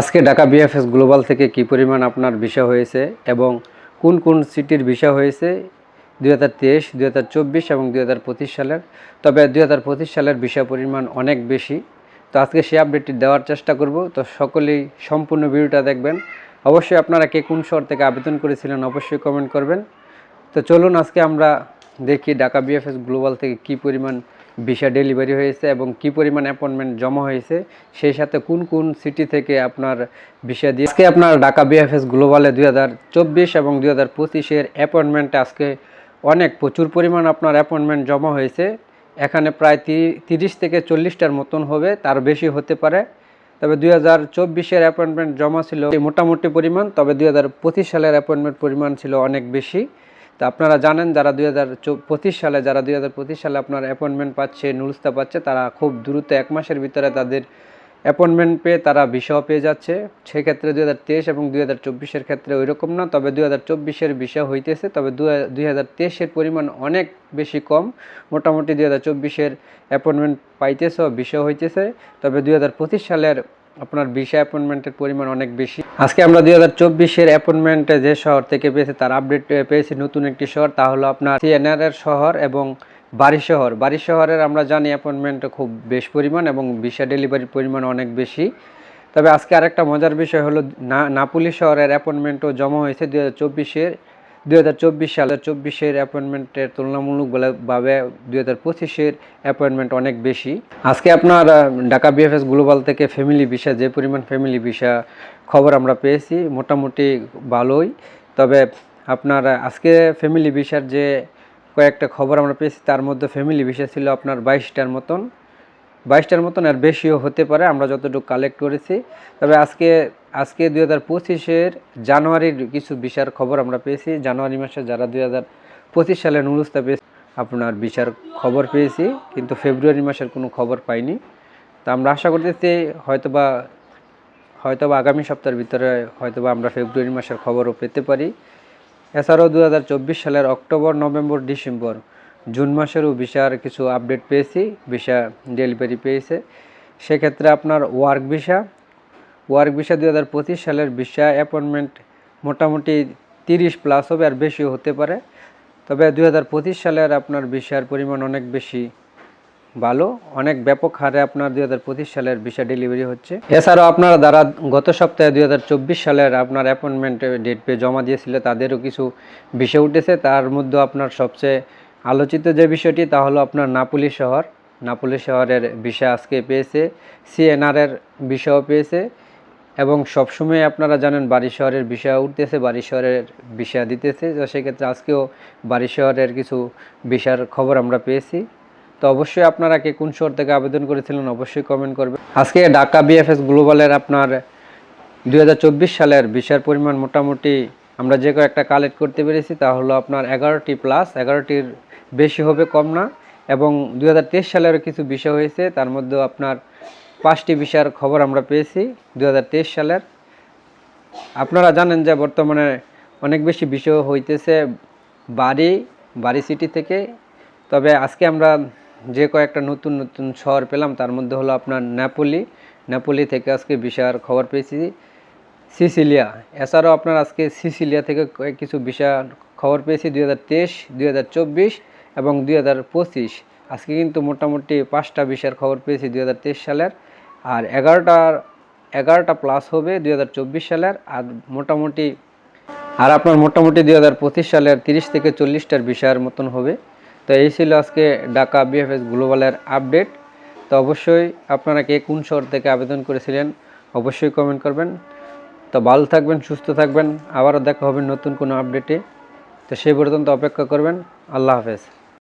আজকে Dhaka BFS global থেকে কি পরিমাণ আপনার ভিসা হয়েছে এবং কোন কোন সিটির ভিসা হয়েছে দুই হাজার তেইশ, দুই হাজার চব্বিশ এবং দুই হাজার পঁচিশ সালের? তবে দুই হাজার পঁচিশ সালের ভিসা পরিমাণ অনেক বেশি। তো আজকে সেই আপডেটটি দেওয়ার চেষ্টা করব। তো সকলেই সম্পূর্ণ ভিডিওটা দেখবেন। অবশ্যই আপনারা কে কোন শহর থেকে আবেদন করেছিলেন অবশ্যই কমেন্ট করবেন। তো চলুন আজকে আমরা দেখি ঢাকা বিএফএস গ্লোবাল থেকে কি পরিমাণ ভিসা ডেলিভারি হয়েছে এবং কি পরিমাণ অ্যাপয়েন্টমেন্ট জমা হয়েছে, সেই সাথে কোন কোন সিটি থেকে আপনার ভিসা দিয়ে আজকে আপনার ঢাকা বিএফএস গ্লোবালে দুই হাজার চব্বিশ এবং দুই হাজার পঁচিশের অ্যাপয়েন্টমেন্ট আজকে অনেক প্রচুর পরিমাণ আপনার অ্যাপয়েন্টমেন্ট জমা হয়েছে। এখানে প্রায় তিরিশ থেকে চল্লিশটার মতন হবে, তার বেশি হতে পারে। তবে দুই হাজার চব্বিশের অ্যাপয়েন্টমেন্ট জমা ছিল মোটামুটি পরিমাণ, তবে দুই হাজার পঁচিশ সালের অ্যাপয়েন্টমেন্ট পরিমাণ ছিল অনেক বেশি। তো আপনারা জানেন যারা দুই হাজার পঁচিশ সালে, যারা দুই হাজার পঁচিশ সালে আপনার অ্যাপয়েন্টমেন্ট পাচ্ছে নুরস্তা পাচ্ছে, তারা খুব দ্রুত এক মাসের ভিতরে তাদের অ্যাপয়েন্টমেন্ট পেয়ে তারা ভিসাও পেয়ে যাচ্ছে। সেক্ষেত্রে দুই হাজার তেইশ এবং দুই হাজার চব্বিশের ক্ষেত্রে ওই রকম না, তবে দুই হাজার চব্বিশের ভিসা হইতেছে, তবে দুই হাজার তেইশের পরিমাণ অনেক বেশি কম। মোটামুটি দুই হাজার চব্বিশের অ্যাপয়েন্টমেন্ট পাইতেছে ভিসা হইতেছে। তবে দুই হাজার পঁচিশ সালের আপনার ভিসা অ্যাপয়েন্টমেন্টের পরিমাণ অনেক বেশি। আজকে আমরা দুই হাজার চব্বিশের অ্যাপয়েন্টমেন্টে যে শহর থেকে পেয়েছি, তার আপডেট পেয়েছি নতুন একটি শহর, তা হলো আপনার সিএনআর এর শহর এবং বাড়ি শহর। বাড়ি শহরের আমরা জানি অ্যাপয়েন্টমেন্ট খুব বেশ পরিমাণ এবং ভিসা ডেলিভারির পরিমাণ অনেক বেশি। তবে আজকে আরেকটা মজার বিষয় হলো, না, নাপুলি শহরের অ্যাপয়েন্টমেন্টও জমা হয়েছে দুই হাজার চব্বিশের। দুই হাজার চব্বিশ সালের চব্বিশের অ্যাপয়েন্টমেন্টের তুলনামূলকভাবে দুই হাজার পঁচিশের অ্যাপয়েন্টমেন্ট অনেক বেশি। আজকে আপনার ঢাকা বিএফএস গ্লোবাল থেকে ফ্যামিলি ভিসা যে পরিমাণ ফ্যামিলি ভিসা খবর আমরা পেয়েছি, মোটামুটি ভালোই। তবে আপনার আজকে ফ্যামিলি ভিসার যে কয়েকটা খবর আমরা পেয়েছি, তার মধ্যে ফ্যামিলি ভিসা ছিল আপনার বাইশটার মতন। বাইশটার মতন আর বেশিও হতে পারে, আমরা যতটুকু কালেক্ট করেছি। তবে আজকে আজকে দুই হাজার পঁচিশের জানুয়ারির কিছু ভিসার খবর আমরা পেয়েছি। জানুয়ারি মাসে যারা দুই হাজার পঁচিশ সালে নুরুস্তা পেয়েছি, আপনার বিচার খবর পেয়েছি, কিন্তু ফেব্রুয়ারি মাসের কোনো খবর পাইনি। তা আমরা আশা করতেছি হয়তোবা হয়তোবা আগামী সপ্তাহের ভিতরে হয়তোবা আমরা ফেব্রুয়ারি মাসের খবরও পেতে পারি। এছাড়াও দু হাজার চব্বিশ সালের অক্টোবর, নভেম্বর, ডিসেম্বর জুন মাসেরও ভিসার কিছু আপডেট পেয়েছি, ভিসা ডেলিভারি পেয়েছে। সেক্ষেত্রে আপনার ওয়ার্ক ভিসা ওয়ার্ক ভিসা দু হাজার পঁচিশ সালের ভিসা অ্যাপয়েন্টমেন্ট মোটামুটি তিরিশ প্লাস হবে আর বেশিও হতে পারে। তবে দু হাজার পঁচিশ সালের আপনার ভিসার পরিমাণ অনেক বেশি ভালো, অনেক ব্যাপক হারে আপনার দুই হাজার পঁচিশ সালের ভিসা ডেলিভারি হচ্ছে। এছাড়াও আপনারা যারা গত সপ্তাহে দুই হাজার চব্বিশ সালের আপনার অ্যাপয়েন্টমেন্ট ডেট পেয়ে জমা দিয়েছিল, তাদেরও কিছু ভিসা উঠেছে। তার মধ্যে আপনার সবচেয়ে আলোচিত যে বিষয়টি তা হলো আপনার নাপুলি শহর। নাপুলি শহরের ভিসা আজকে পেয়েছে সিএনআরের ভিসাও পেয়েছে এবং সবসময় আপনারা জানেন বাড়ি শহরের বিষয় উঠতেছে, বাড়ি শহরের ভিসা দিতেছে। তো সেক্ষেত্রে আজকেও বাড়ি শহরের কিছু বিষয়ের খবর আমরা পেয়েছি। তো অবশ্যই আপনারা কে কোন শহর থেকে আবেদন করেছিলেন অবশ্যই কমেন্ট করবেন। আজকে ঢাকা বিএফএস গ্লোবালের আপনার দু হাজার চব্বিশ সালের ভিসার পরিমাণ মোটামুটি আমরা যে কয়েকটা কালেক্ট করতে পেরেছি তা হলো আপনার এগারোটি প্লাস এগারোটির বেশি হবে, কম না। এবং দু হাজার তেইশ সালেরও কিছু বিষয় হয়েছে, তার মধ্যে আপনার পাঁচটি ভিসার খবর আমরা পেয়েছি দু হাজার তেইশ সালের। আপনারা জানেন যে বর্তমানে অনেক বেশি বিষয় হইতেছে বাড়ি বাড়ি সিটি থেকে। তবে আজকে আমরা যে কয়েকটা নতুন নতুন শহর পেলাম, তার মধ্যে হলো আপনার নেপোলি নেপোলি থেকে আজকে বিশার খবর পেয়েছি। সিসিলিয়া এছাড়াও আপনার আজকে সিসিলিয়া থেকে কিছু বিষয় খবর পেয়েছি, দুই হাজার তেইশ, দুই হাজার চব্বিশ। এবং দুই হাজার পঁচিশ, আজকে কিন্তু মোটামুটি পাঁচটা বিষয়ের খবর পেয়েছি দুই হাজার তেইশ সালের, আর এগারোটার, এগারোটা প্লাস হবে দুই হাজার চব্বিশ সালের, আর মোটামুটি, আর আপনার মোটামুটি দুই হাজার পঁচিশ সালের তিরিশ থেকে চল্লিশটার বিষয়ের মতন হবে। তো এই ছিল আজকে ঢাকা বিএফএস গ্লোবালের আপডেট। তো অবশ্যই আপনারা কে কোন শহর থেকে আবেদন করেছিলেন অবশ্যই কমেন্ট করবেন। তো ভালো থাকবেন, সুস্থ থাকবেন। আবারও দেখা হবে নতুন কোনো আপডেটে। তো সেই পর্যন্ত অপেক্ষা করবেন। আল্লাহ হাফেজ।